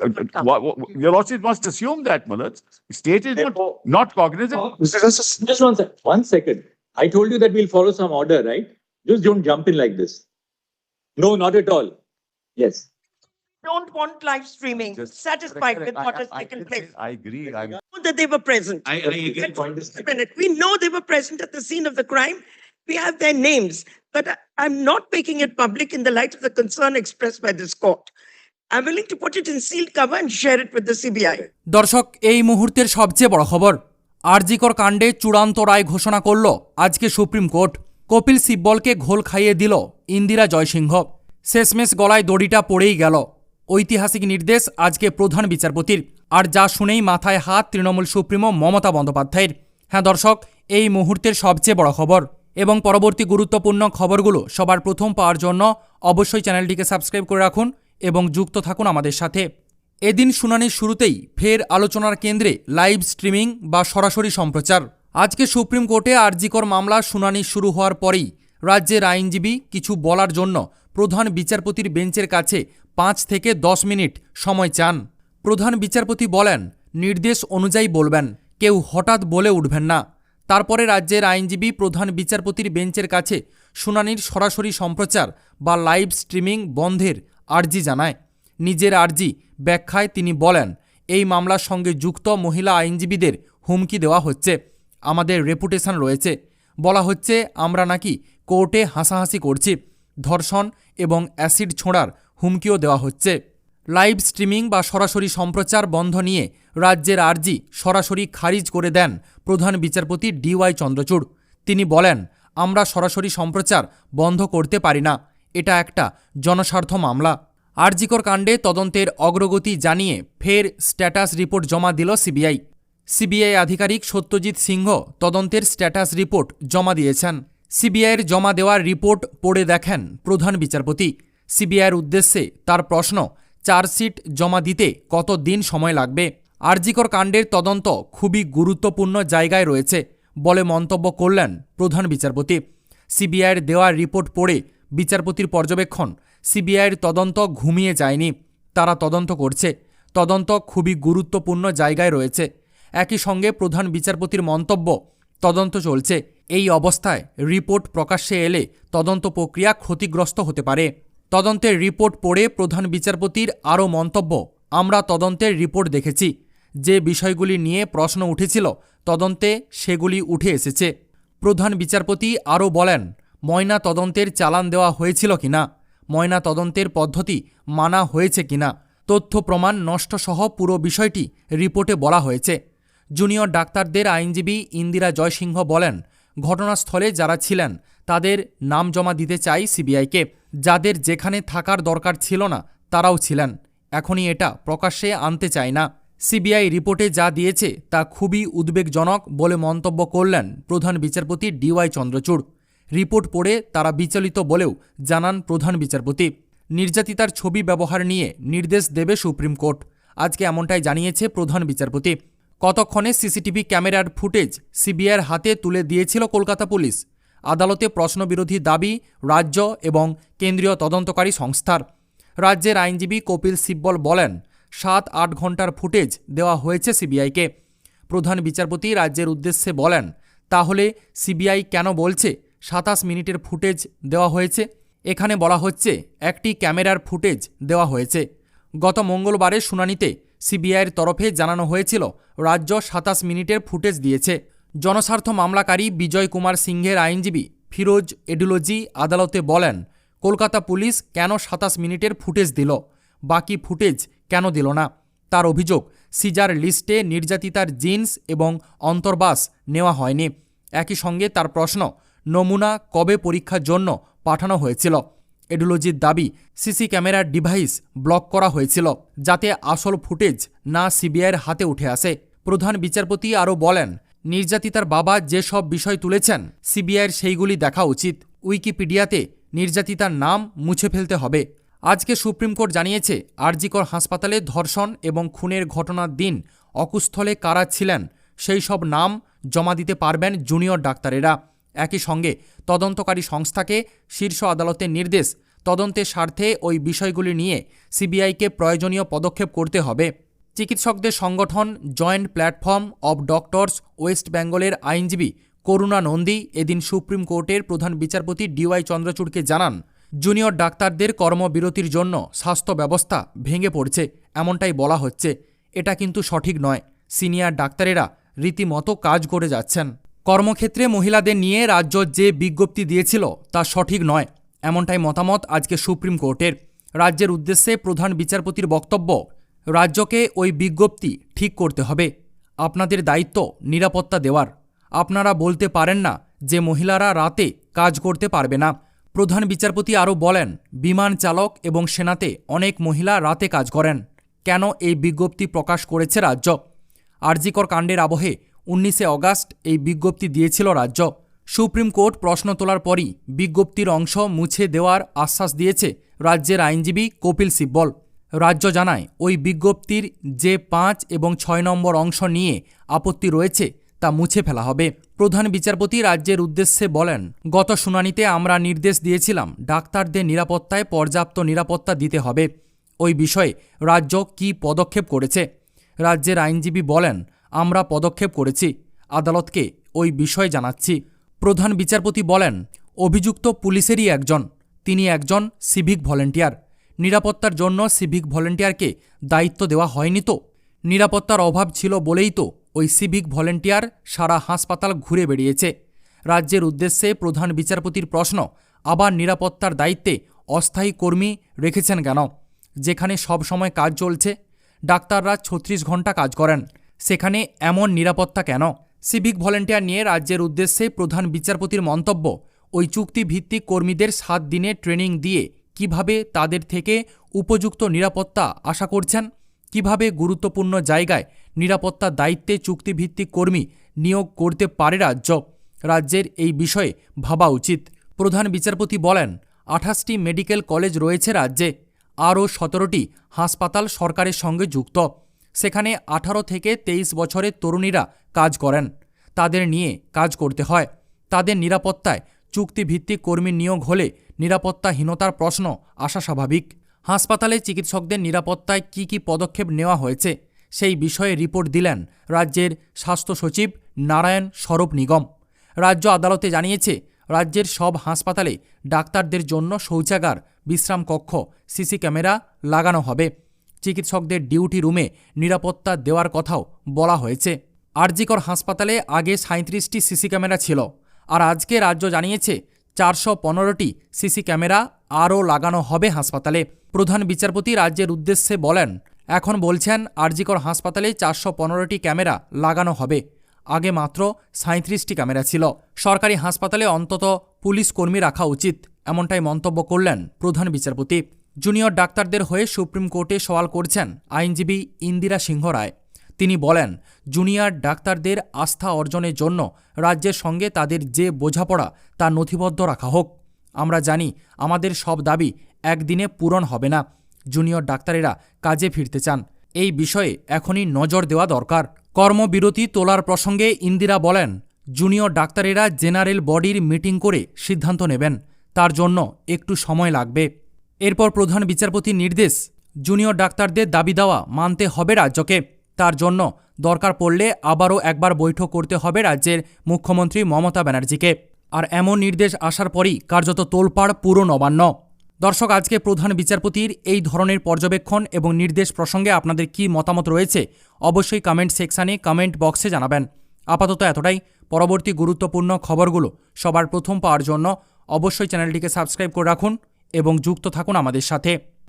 uh, uh, wha- wha- Your Lordship must assume that, Manoj. State is not, not cognizant. Mr. Justice, just one sec, one second. I told you that we'll follow some order, right? Just don't jump in like this. No, not at all. Yes. don't want live streaming, Just- satisfied with I- what I- has I- taken I- place. I agree. I'm Know That they were present. I, I agree. Point is minute, we know they were present at the scene of the crime. We have their names, but I- I'm not making it public in the light of the concern expressed by this court. দর্শক, এই মুহূর্তের সবচেয়ে বড় খবর। আরজিকর কাণ্ডে চূড়ান্ত রায় ঘোষণা করল আজকে সুপ্রিম কোর্ট। কপিল সিব্বলকে ঘোল খাইয়ে দিল ইন্দিরা জয়সিংহ। শেষমেশ গলায় দড়িটা পড়েই গেল। ঐতিহাসিক নির্দেশ আজকে প্রধান বিচারপতির। আর যা শুনেই মাথায় হাত তৃণমূল সুপ্রিমো মমতা বন্দ্যোপাধ্যায়ের। হ্যাঁ দর্শক, এই মুহূর্তের সবচেয়ে বড় খবর। এবং পরবর্তী গুরুত্বপূর্ণ খবরগুলো সবার প্রথম পাওয়ার জন্য অবশ্যই চ্যানেলটিকে সাবস্ক্রাইব করে রাখুন। এবং যুক্ত থাকুন আমাদের সাথে। এদিন শুনানির শুরুতেই ফের আলোচনার কেন্দ্রে লাইভ স্ট্রিমিং বা সরাসরি সম্প্রচার। আজকে সুপ্রিম কোর্টে আরজিকর মামলা শুনানি শুরু হওয়ার পরেই রাজ্যের আইনজীবী কিছু বলার জন্য প্রধান বিচারপতির বেঞ্চের কাছে পাঁচ থেকে দশ মিনিট সময় চান। প্রধান বিচারপতি বলেন, নির্দেশ অনুযায়ী বলবেন, কেউ হঠাৎ বলে উঠবেন না। তারপরে রাজ্যের আইনজীবী প্রধান বিচারপতির বেঞ্চের কাছে শুনানির সরাসরি সম্প্রচার বা লাইভ স্ট্রিমিং বন্ধের আর্জি জানায়। নিজের আর্জি ব্যাখ্যায় তিনি বলেন, এই মামলার সঙ্গে যুক্ত মহিলা আইনজীবীদের হুমকি দেওয়া হচ্ছে। আমাদের রেপুটেশন রয়েছে। বলা হচ্ছে, আমরা নাকি কোর্টে হাসাহাসি করছি। ধর্ষণ এবং অ্যাসিড ছোঁড়ার হুমকিও দেওয়া হচ্ছে। লাইভ স্ট্রিমিং বা সরাসরি সম্প্রচার বন্ধ নিয়ে রাজ্যের আর্জি সরাসরি খারিজ করে দেন প্রধান বিচারপতি ডিওয়াই চন্দ্রচূড়। তিনি বলেন, আমরা সরাসরি সম্প্রচার বন্ধ করতে পারি না। এটা একটা জনস্বার্থ মামলা। আরজিকর কাণ্ডে তদন্তের অগ্রগতি জানিয়ে ফের স্ট্যাটাস রিপোর্ট জমা দিল সিবিআই। সিবিআই আধিকারিক সত্যজিৎ সিংহ তদন্তের স্ট্যাটাস রিপোর্ট জমা দিয়েছেন। সিবিআইয়ের জমা দেওয়ার রিপোর্ট পড়ে দেখেন প্রধান বিচারপতি। সিবিআইয়ের উদ্দেশ্যে তার প্রশ্ন, চার্জশিট জমা দিতে কত দিন সময় লাগবে? আরজিকর কাণ্ডের তদন্ত খুবই গুরুত্বপূর্ণ জায়গায় রয়েছে বলে মন্তব্য করলেন প্রধান বিচারপতি। সিবিআইয়ের দেওয়া রিপোর্ট পড়ে বিচারপতির পর্যবেক্ষণ, সিবিআইয়ের তদন্ত ঘুমিয়ে যায়নি। তারা তদন্ত করছে। তদন্ত খুবই গুরুত্বপূর্ণ জায়গায় রয়েছে। একই সঙ্গে প্রধান বিচারপতির মন্তব্য, তদন্ত চলছে। এই অবস্থায় রিপোর্ট প্রকাশ্যে এলে তদন্ত প্রক্রিয়া ক্ষতিগ্রস্ত হতে পারে। তদন্তের রিপোর্ট পড়ে প্রধান বিচারপতির আরও মন্তব্য, আমরা তদন্তের রিপোর্ট দেখেছি। যে বিষয়গুলি নিয়ে প্রশ্ন উঠেছিল, তদন্তে সেগুলি উঠে এসেছে। প্রধান বিচারপতি আরও বলেন ময়না তদন্তের চালান দেওয়া হয়েছিল কিনা? ময়না তদন্তের পদ্ধতি মানা হয়েছে কিনা? তথ্য প্রমাণ নষ্টসহ পুরো বিষয়টি রিপোর্টে বলা হয়েছে। জুনিয়র ডাক্তারদের আইনজীবী ইন্দিরা জয়সিংহ বলেন, ঘটনাস্থলে যারা ছিলেন, তাদের নাম জমা দিতে চাই সিবিআইকে। যাদের যেখানে থাকার দরকার ছিল না, তারাও ছিলেন। এখনই এটা প্রকাশ্যে আনতে চায় না। সিবিআই রিপোর্টে যা দিয়েছে তা খুবই উদ্বেগজনক বলে মন্তব্য করলেন প্রধান বিচারপতি ডিওয়াই চন্দ্রচূড়। রিপোর্ট পড়ে তারা বিচলিত বলেও জানান প্রধান বিচারপতি। নির্যাতিতার ছবি ব্যবহার নিয়ে নির্দেশ দেবে সুপ্রিম কোর্ট। আজকে এমনটাই জানিয়েছে প্রধান বিচারপতি। কতক্ষণে সিসিটিভি ক্যামেরার ফুটেজ সিবিআইয়ের হাতে তুলে দিয়েছিল কলকাতা পুলিশ? আদালতে প্রশ্নবিরোধী দাবি রাজ্য এবং কেন্দ্রীয় তদন্তকারী সংস্থার। রাজ্যের আইনজীবী কপিল সিব্বল বলেন, সাত আট ঘণ্টার ফুটেজ দেওয়া হয়েছে সিবিআইকে। প্রধান বিচারপতি রাজ্যের উদ্দেশ্যে বলেন, তাহলে সিবিআই কেন বলছে সাতাশ মিনিটের ফুটেজ দেওয়া হয়েছে। এখানে বলা হচ্ছে, একটি ক্যামেরার ফুটেজ দেওয়া হয়েছে। গত মঙ্গলবারের শুনানিতে সিবিআইয়ের তরফে জানানো হয়েছিল, রাজ্য সাতাশ মিনিটের ফুটেজ দিয়েছে। জনস্বার্থ মামলাকারী বিজয় কুমার সিংহের আইনজীবী ফিরোজ এডুলজি আদালতে বলেন, কলকাতা পুলিশ কেন সাতাশ মিনিটের ফুটেজ দিল? বাকি ফুটেজ কেন দিল না? তার অভিযোগ, সিজার লিস্টে নির্যাতিতার জিন্স এবং অন্তর্বাস নেওয়া হয়নি। একই সঙ্গে তার প্রশ্ন নমুনা কবে পরীক্ষার জন্য পাঠানো হয়েছিল? এডুলজির দাবি, সিসি ক্যামেরার ডিভাইস ব্লক করা হয়েছিল, যাতে আসল ফুটেজ না সিবিআইয়ের হাতে উঠে আসে। প্রধান বিচারপতি আরও বলেন, নির্যাতিতার বাবা যেসব বিষয় তুলেছেন, সিবিআইয়ের সেইগুলি দেখা উচিত। উইকিপিডিয়াতে নির্যাতিতার নাম মুছে ফেলতে হবে। আজকে সুপ্রিম কোর্ট জানিয়েছে, আরজিকর হাসপাতালে ধর্ষণ এবং খুনের ঘটনার দিন অকুস্থলে কারা ছিলেন, সেই সব নাম জমা দিতে পারবেন জুনিয়র ডাক্তারেরা। একই সঙ্গে তদন্তকারী সংস্থাকে শীর্ষ আদালতের নির্দেশ তদন্তের স্বার্থে ওই বিষয়গুলি নিয়ে সিবিআইকে প্রয়োজনীয় পদক্ষেপ করতে হবে। চিকিৎসকদের সংগঠন joint platform of doctors west বেঙ্গলের আইনজীবী করুণা নন্দী এদিন সুপ্রিম কোর্টের প্রধান বিচারপতি ডিওয়াই চন্দ্রচূড়কে জানান, জুনিয়র ডাক্তারদের কর্মবিরতির জন্য স্বাস্থ্য ব্যবস্থা ভেঙে পড়ছে, এমনটাই বলা হচ্ছে। এটা কিন্তু সঠিক নয়। সিনিয়র ডাক্তারেরা রীতিমতো কাজ করে যাচ্ছেন। কর্মক্ষেত্রে মহিলাদের নিয়ে রাজ্য যে বিজ্ঞপ্তি দিয়েছিল তা সঠিক নয়, এমনটাই মতামত আজকে সুপ্রিম কোর্টের। রাজ্যের উদ্দেশ্যে প্রধান বিচারপতির বক্তব্য, রাজ্যকে ওই বিজ্ঞপ্তি ঠিক করতে হবে। আপনাদের দায়িত্ব নিরাপত্তা দেওয়ার। আপনারা বলতে পারেন না যে মহিলারা রাতে কাজ করতে পারবে না। প্রধান বিচারপতি আরও বলেন, বিমান চালক এবং সেনাতে অনেক মহিলা রাতে কাজ করেন। কেন এই বিজ্ঞপ্তি প্রকাশ করেছে রাজ্য? আরজিকর কাণ্ডের আবহে উনিশে অগাস্ট এই বিজ্ঞপ্তি দিয়েছিল রাজ্য। সুপ্রিম কোর্ট প্রশ্ন তোলার পরই বিজ্ঞপ্তির অংশ মুছে দেওয়ার আশ্বাস দিয়েছে রাজ্যের আইনজীবী কপিল সিব্বল। রাজ্য জানায়, ওই বিজ্ঞপ্তির যে পাঁচ এবং ছয় নম্বর অংশ নিয়ে আপত্তি রয়েছে তা মুছে ফেলা হবে। প্রধান বিচারপতি রাজ্যের উদ্দেশ্যে বলেন, গত শুনানিতে আমরা নির্দেশ দিয়েছিলাম ডাক্তারদের নিরাপত্তায় পর্যাপ্ত নিরাপত্তা দিতে হবে। ওই বিষয়ে রাজ্য কী পদক্ষেপ করেছে? রাজ্যের আইনজীবী বলেন আমরা পদক্ষেপ করেছি। আদালতকে ওই বিষয় জানাচ্ছি। প্রধান বিচারপতি বলেন, অভিযুক্ত পুলিশেরই একজন, তিনি একজন সিভিক ভলেন্টিয়ার। নিরাপত্তার জন্য সিভিক ভলেন্টিয়ারকে দায়িত্ব দেওয়া হয়নি তো? নিরাপত্তার অভাব ছিল বলেই তো ওই সিভিক ভলেন্টিয়ার সারা হাসপাতাল ঘুরে বেড়িয়েছে। রাজ্যের উদ্দেশ্যে প্রধান বিচারপতির প্রশ্ন, আবার নিরাপত্তার দায়িত্বে অস্থায়ী কর্মী রেখেছেন কেন? যেখানে সব সময় কাজ চলছে, ডাক্তাররা ছত্রিশ ঘণ্টা কাজ করেন। সেখানে এমন নিরাপত্তা কেন? সিভিক ভলেন্টিয়ার নিয়ে রাজ্যের উদ্দেশ্যে প্রধান বিচারপতির মন্তব্য, ওই চুক্তিভিত্তিক কর্মীদের সাত দিনে ট্রেনিং দিয়ে কীভাবে তাদের থেকে উপযুক্ত নিরাপত্তা আশা করছেন? কীভাবে গুরুত্বপূর্ণ জায়গায় নিরাপত্তা দায়িত্বে চুক্তিভিত্তিক কর্মী নিয়োগ করতে পারে রাজ্য? রাজ্যের এই বিষয়ে ভাবা উচিত। প্রধান বিচারপতি বলেন, আঠাশটি মেডিকেল কলেজ রয়েছে রাজ্যে, আরও সতেরোটি হাসপাতাল সরকারের সঙ্গে যুক্ত। সেখানে আঠারো থেকে তেইশ বছরের তরুণীরা কাজ করেন। তাদের নিয়ে কাজ করতে হয়। তাদের নিরাপত্তায় চুক্তিভিত্তিক কর্মী নিয়োগ হলে নিরাপত্তাহীনতার প্রশ্ন আসা স্বাভাবিক। হাসপাতালে চিকিৎসকদের নিরাপত্তায় কি কি পদক্ষেপ নেওয়া হয়েছে, সেই বিষয়ে রিপোর্ট দিলেন রাজ্যের স্বাস্থ্য সচিব নারায়ণ স্বরূপ নিগম। রাজ্য আদালতে জানিয়েছে, রাজ্যের সব হাসপাতালে ডাক্তারদের জন্য শৌচাগার বিশ্রাম কক্ষ সিসি ক্যামেরা লাগানো হবে। চিকিৎসকদের ডিউটি রুমে নিরাপত্তা দেওয়ার কথাও বলা হয়েছে। আরজিকর হাসপাতালে আগে সাঁত্রিশটি সিসি ক্যামেরা ছিল আর আজকে রাজ্য জানিয়েছে চারশো পনেরোটি সিসি ক্যামেরা আরও লাগানো হবে হাসপাতালে। প্রধান বিচারপতি রাজ্যের উদ্দেশ্যে বলেন, এখন বলছেন আরজিকর হাসপাতালে চারশো পনেরোটি ক্যামেরা লাগানো হবে। আগে মাত্র সাঁত্রিশটি ক্যামেরা ছিল। সরকারি হাসপাতালে অন্তত পুলিশ কর্মী রাখা উচিত, এমনটাই মন্তব্য করলেন প্রধান বিচারপতি। জুনিয়র ডাক্তারদের হয়ে সুপ্রিম কোর্টে সওয়াল করছেন আইনজীবী ইন্দিরা সিংহ রায়। তিনি বলেন, জুনিয়র ডাক্তারদের আস্থা অর্জনের জন্য রাজ্যের সঙ্গে তাদের যে বোঝাপড়া তা নথিবদ্ধ রাখা হোক। আমরা জানি, আমাদের সব দাবি একদিনে পূরণ হবে না। জুনিয়র ডাক্তারেরা কাজে ফিরতে চান। এই বিষয়ে এখনই নজর দেওয়া দরকার। কর্মবিরতি তোলার প্রসঙ্গে ইন্দিরা বলেন, জুনিয়র ডাক্তারেরা জেনারেল বডির মিটিং করে সিদ্ধান্ত নেবেন। তার জন্য একটু সময় লাগবে। এরপর প্রধান বিচারপতির নির্দেশ, জুনিয়র ডাক্তারদের দাবি দেওয়া মানতে হবে রাজ্যকে। তার জন্য দরকার পড়লে আবারও একবার বৈঠক করতে হবে রাজ্যের মুখ্যমন্ত্রী মমতা ব্যানার্জিকে। আর এমন নির্দেশ আসার পরই কার্যত তোলপাড় পুরো নবান্ন। দর্শক, আজকে প্রধান বিচারপতির এই ধরনের পর্যবেক্ষণ এবং নির্দেশ প্রসঙ্গে আপনাদের কি মতামত রয়েছে অবশ্যই কমেন্ট সেকশানে কমেন্ট বক্সে জানাবেন। আপাতত এতটাই। পরবর্তী গুরুত্বপূর্ণ খবরগুলো সবার প্রথম পাওয়ার জন্য অবশ্যই চ্যানেলটিকে সাবস্ক্রাইব করে রাখুন। এবং যুক্ত থাকুন আমাদের সাথে।